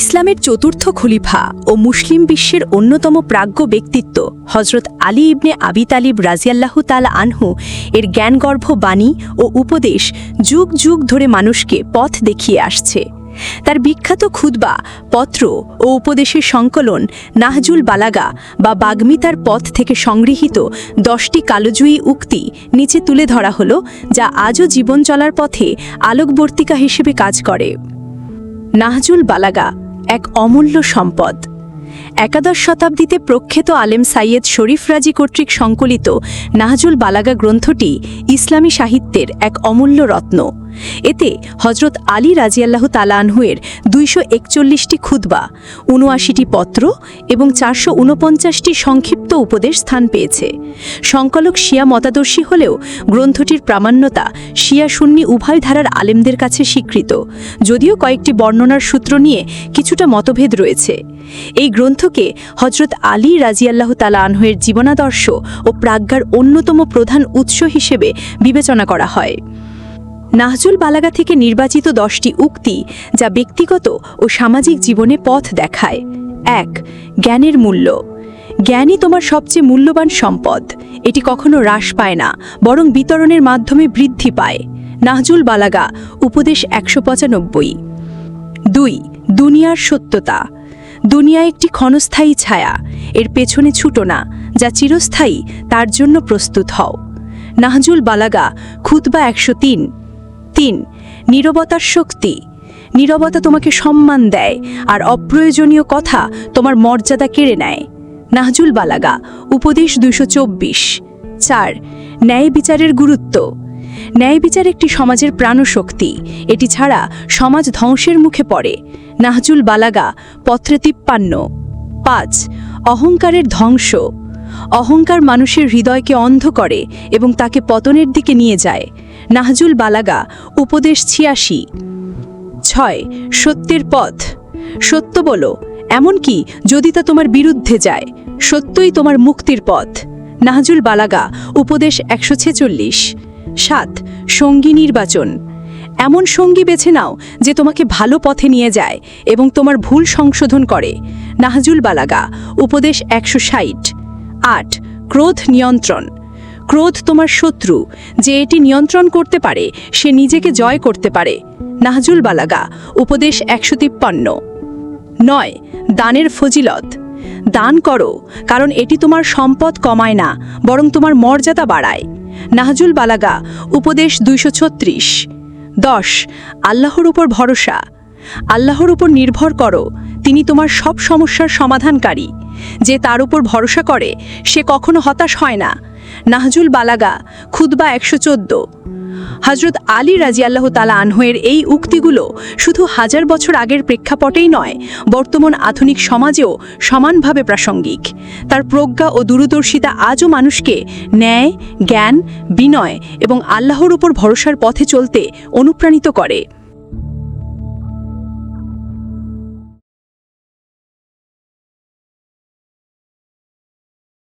ইসলামের চতুর্থ খলিফা ও মুসলিম বিশ্বের অন্যতম প্রাজ্ঞ ব্যক্তিত্ব হজরত আলী ইবনে আবি তালিব রাজিয়াল্লাহু তাল আনহু এর জ্ঞানগর্ভ বাণী ও উপদেশ যুগ যুগ ধরে মানুষকে পথ দেখিয়ে আসছে। তার বিখ্যাত খুতবা, পত্র ও উপদেশের সংকলন নাহজুল বালাগা বা বাগ্মিতার পথ থেকে সংগৃহীত দশটি কালোজয়ী উক্তি নিচে তুলে ধরা হলো, যা আজও জীবন চলার পথে আলোকবর্তিকা হিসেবে কাজ করে। নাহজুল বালাগা এক অমূল্য সম্পদ। একাদশ শতাব্দীতে প্রখ্যাত আলেম সাইয়েদ শরীফ রাজি কর্তৃক সংকলিত নাহজুল বালাগা গ্রন্থটি ইসলামী সাহিত্যের এক অমূল্য রত্ন। এতে হজরত আলী রাজিয়াল্লাহ তালানহুয়ের দুইশো একচল্লিশটি খুতবা, উনআশিটি পত্র এবং চারশো উনপঞ্চাশটি সংক্ষিপ্ত উপদেশ স্থান পেয়েছে। সংকলক শিয়া মতাদর্শী হলেও গ্রন্থটির প্রামাণ্যতা শিয়া সুন্নি উভয় ধারার আলেমদের কাছে স্বীকৃত, যদিও কয়েকটি বর্ণনার সূত্র নিয়ে কিছুটা মতভেদ রয়েছে। এই গ্রন্থকে হজরত আলী রাজিয়াল্লাহ তালা আনহুয়ের জীবনাদর্শ ও প্রাজ্ঞার অন্যতম প্রধান উৎস হিসেবে বিবেচনা করা হয়। নাহজুল বালাগা থেকে নির্বাচিত দশটি উক্তি যা ব্যক্তিগত ও সামাজিক জীবনে পথ দেখায়। এক, জ্ঞানের মূল্য। জ্ঞানই তোমার সবচেয়ে মূল্যবান সম্পদ। এটি কখনো হ্রাস পায় না, বরং বিতরণের মাধ্যমে বৃদ্ধি পায়। নাহজুল বালাগা, উপদেশ একশো পঁচানব্বই। দুই, দুনিয়ার সত্যতা। দুনিয়া একটি ক্ষণস্থায়ী ছায়া। এর পেছনে ছুটো না, যা চিরস্থায়ী, তার জন্য প্রস্তুত হও। নাহজুল বালাগা, খুতবা একশো তিন। তিন, নীরবতার শক্তি। নীরবতা তোমাকে সম্মান দেয় আর অপ্রয়োজনীয় কথা তোমার মর্যাদা কেড়ে নেয়। নাহজুল বালাগা, উপদেশ দুইশো চব্বিশ। চার, ন্যায় বিচারের গুরুত্ব। ন্যায় বিচার একটি সমাজের প্রাণশক্তি। এটি ছাড়া সমাজ ধ্বংসের মুখে পড়ে। নাহজুল বালাগা পত্রে তিপ্পান্ন। পাঁচ, অহংকারের ধ্বংস। অহংকার মানুষের হৃদয়কে অন্ধ করে এবং তাকে পতনের দিকে নিয়ে যায়। নাহজুল বালাগা, উপদেশ ছিয়াশি। ছয়, সত্যের পথ। সত্য বলো এমনকি যদি তা তোমার বিরুদ্ধে যায়? সত্যই তোমার মুক্তির পথ। নাহজুল বালাগা, উপদেশ একশো ছেচল্লিশ। সাত, সঙ্গী নির্বাচন। এমন সঙ্গী বেছে নাও যে তোমাকে ভালো পথে নিয়ে যায় এবং তোমার ভুল সংশোধন করে। নাহজুল বালাগা, উপদেশ একশো ষাট। আট, ক্রোধ নিয়ন্ত্রণ। ক্রোধ তোমার শত্রু। যে এটি নিয়ন্ত্রণ করতে পারে, সে নিজেকে জয় করতে পারে। নাহজুল বালাগা, উপদেশ একশো তিপ্পান্ন। নয়, দানের ফজিলত। দান করো, কারণ এটি তোমার সম্পদ কমায় না, বরং তোমার মর্যাদা বাড়ায়। নাহজুল বালাগা, উপদেশ দুইশো ছত্রিশ। দশ, আল্লাহর উপর ভরসা। আল্লাহর উপর নির্ভর করো, তিনি তোমার সব সমস্যার সমাধানকারী। যে তার উপর ভরসা করে, সে কখনো হতাশ হয় না। নাহজুল বালাগা খুদবা একশো চোদ্দ। হজরত আলী রাজি আল্লাহ তালা আনহয়ের এই উক্তিগুলো শুধু হাজার বছর আগের প্রেক্ষাপটেই নয়, বর্তমান আধুনিক সমাজেও সমানভাবে প্রাসঙ্গিক। তার প্রজ্ঞা ও দূরদর্শিতা আজও মানুষকে ন্যায়, জ্ঞান, বিনয় এবং আল্লাহর উপর ভরসার পথে চলতে অনুপ্রাণিত করে।